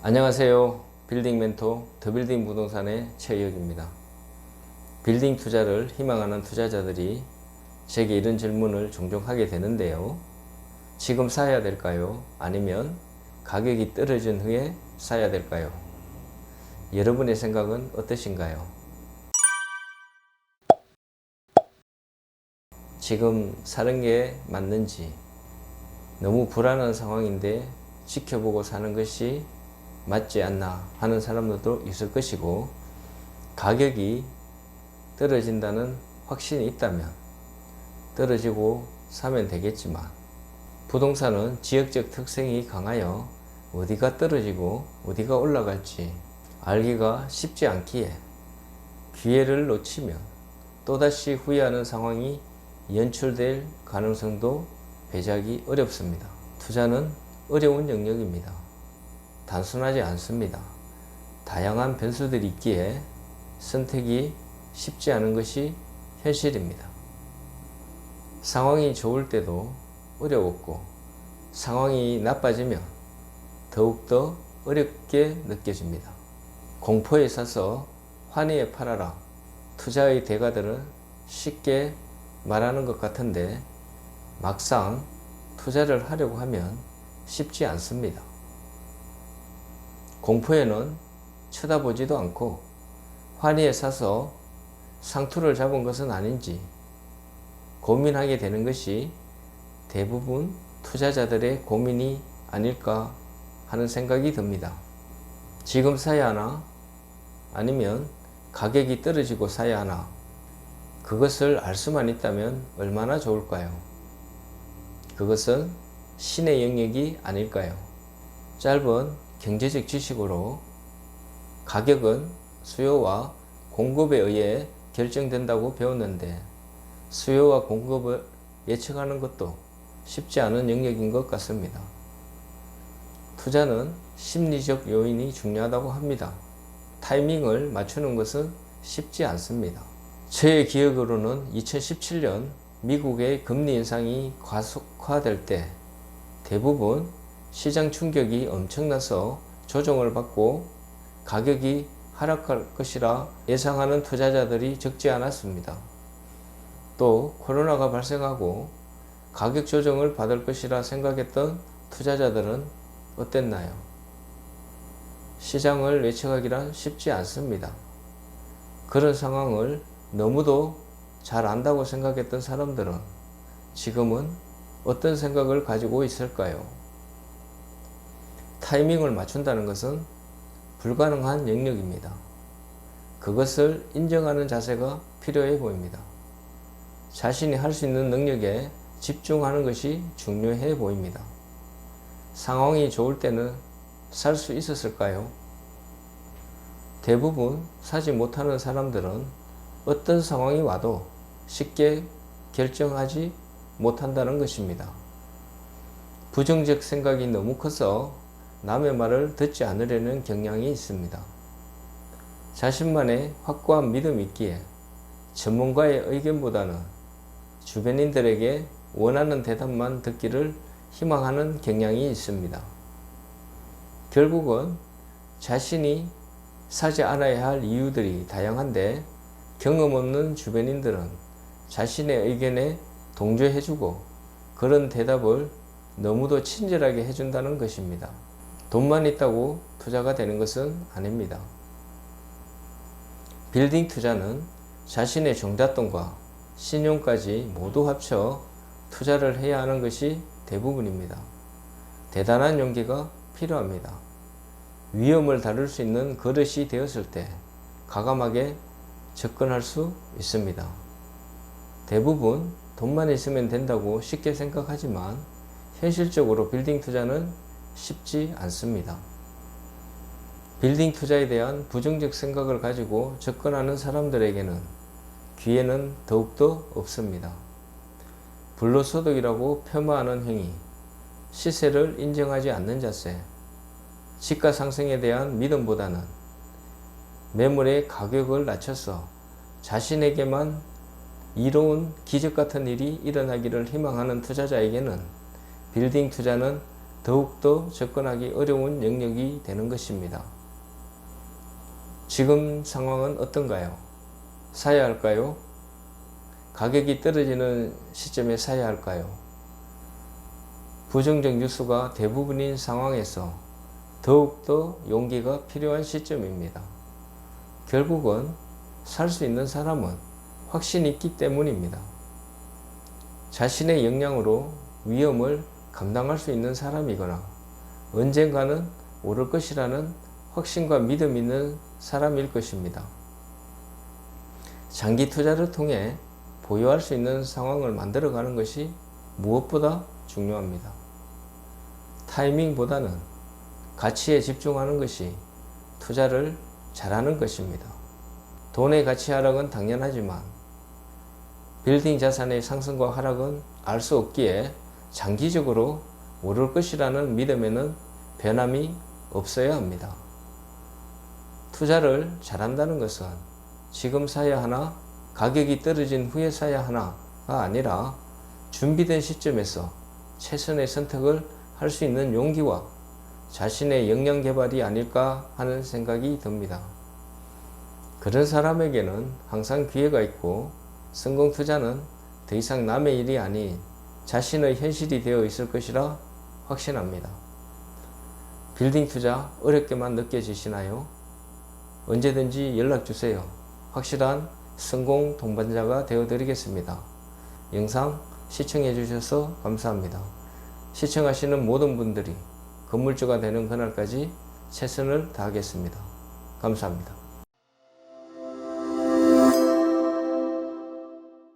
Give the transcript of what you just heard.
안녕하세요. 빌딩 멘토 더 빌딩 부동산의 최혁입니다. 빌딩 투자를 희망하는 투자자들이 제게 이런 질문을 종종 하게 되는데요. 지금 사야 될까요? 아니면 가격이 떨어진 후에 사야 될까요? 여러분의 생각은 어떠신가요? 지금 사는 게 맞는지 너무 불안한 상황인데 지켜보고 사는 것이 맞지 않나 하는 사람들도 있을 것이고 가격이 떨어진다는 확신이 있다면 떨어지고 사면 되겠지만 부동산은 지역적 특성이 강하여 어디가 떨어지고 어디가 올라갈지 알기가 쉽지 않기에 기회를 놓치면 또다시 후회하는 상황이 연출될 가능성도 배제하기 어렵습니다. 투자는 어려운 영역입니다. 단순하지 않습니다. 다양한 변수들이 있기에 선택이 쉽지 않은 것이 현실입니다. 상황이 좋을 때도 어려웠고 상황이 나빠지면 더욱더 어렵게 느껴집니다. 공포에 사서 환희에 팔아라. 투자의 대가들은 쉽게 말하는 것 같은데 막상 투자를 하려고 하면 쉽지 않습니다. 공포에는 쳐다보지도 않고 환희에 사서 상투를 잡은 것은 아닌지 고민하게 되는 것이 대부분 투자자들의 고민이 아닐까 하는 생각이 듭니다. 지금 사야 하나? 아니면 가격이 떨어지고 사야 하나? 그것을 알 수만 있다면 얼마나 좋을까요? 그것은 신의 영역이 아닐까요? 짧은 경제적 지식으로 가격은 수요와 공급에 의해 결정된다고 배웠는데 수요와 공급을 예측하는 것도 쉽지 않은 영역인 것 같습니다. 투자는 심리적 요인이 중요하다고 합니다. 타이밍을 맞추는 것은 쉽지 않습니다. 제 기억으로는 2017년 미국의 금리 인상이 과속화될 때 대부분 시장 충격이 엄청나서 조정을 받고 가격이 하락할 것이라 예상하는 투자자들이 적지 않았습니다. 또 코로나가 발생하고 가격 조정을 받을 것이라 생각했던 투자자들은 어땠나요? 시장을 예측하기란 쉽지 않습니다. 그런 상황을 너무도 잘 안다고 생각했던 사람들은 지금은 어떤 생각을 가지고 있을까요? 타이밍을 맞춘다는 것은 불가능한 영역입니다. 그것을 인정하는 자세가 필요해 보입니다. 자신이 할 수 있는 능력에 집중하는 것이 중요해 보입니다. 상황이 좋을 때는 살 수 있었을까요? 대부분 사지 못하는 사람들은 어떤 상황이 와도 쉽게 결정하지 못한다는 것입니다. 부정적 생각이 너무 커서 남의 말을 듣지 않으려는 경향이 있습니다. 자신만의 확고한 믿음이 있기에 전문가의 의견보다는 주변인들에게 원하는 대답만 듣기를 희망하는 경향이 있습니다. 결국은 자신이 사지 않아야 할 이유들이 다양한데 경험 없는 주변인들은 자신의 의견에 동조해주고 그런 대답을 너무도 친절하게 해준다는 것입니다. 돈만 있다고 투자가 되는 것은 아닙니다. 빌딩 투자는 자신의 종잣돈과 신용까지 모두 합쳐 투자를 해야 하는 것이 대부분입니다. 대단한 용기가 필요합니다. 위험을 다룰 수 있는 그릇이 되었을 때 가감하게 접근할 수 있습니다. 대부분 돈만 있으면 된다고 쉽게 생각하지만 현실적으로 빌딩 투자는 쉽지 않습니다. 빌딩 투자에 대한 부정적 생각을 가지고 접근하는 사람들에게는 기회는 더욱더 없습니다. 불로소득이라고 폄하하는 행위, 시세를 인정하지 않는 자세, 지가 상승에 대한 믿음보다는 매물의 가격을 낮춰서 자신에게만 이로운 기적 같은 일이 일어나기를 희망하는 투자자에게는 빌딩 투자는 더욱더 접근하기 어려운 영역이 되는 것입니다. 지금 상황은 어떤가요? 사야 할까요? 가격이 떨어지는 시점에 사야 할까요? 부정적 뉴스가 대부분인 상황에서 더욱더 용기가 필요한 시점입니다. 결국은 살 수 있는 사람은 확신이 있기 때문입니다. 자신의 역량으로 위험을 감당할 수 있는 사람이거나 언젠가는 오를 것이라는 확신과 믿음 있는 사람일 것입니다. 장기 투자를 통해 보유할 수 있는 상황을 만들어가는 것이 무엇보다 중요합니다. 타이밍보다는 가치에 집중하는 것이 투자를 잘하는 것입니다. 돈의 가치 하락은 당연하지만 빌딩 자산의 상승과 하락은 알 수 없기에 장기적으로 오를 것이라는 믿음에는 변함이 없어야 합니다. 투자를 잘한다는 것은 지금 사야 하나 가격이 떨어진 후에 사야 하나가 아니라 준비된 시점에서 최선의 선택을 할 수 있는 용기와 자신의 역량 개발이 아닐까 하는 생각이 듭니다. 그런 사람에게는 항상 기회가 있고 성공 투자는 더 이상 남의 일이 아닌 자신의 현실이 되어 있을 것이라 확신합니다. 빌딩 투자 어렵게만 느껴지시나요? 언제든지 연락 주세요. 확실한 성공 동반자가 되어 드리겠습니다. 영상 시청해 주셔서 감사합니다. 시청하시는 모든 분들이 건물주가 되는 그날까지 최선을 다하겠습니다. 감사합니다.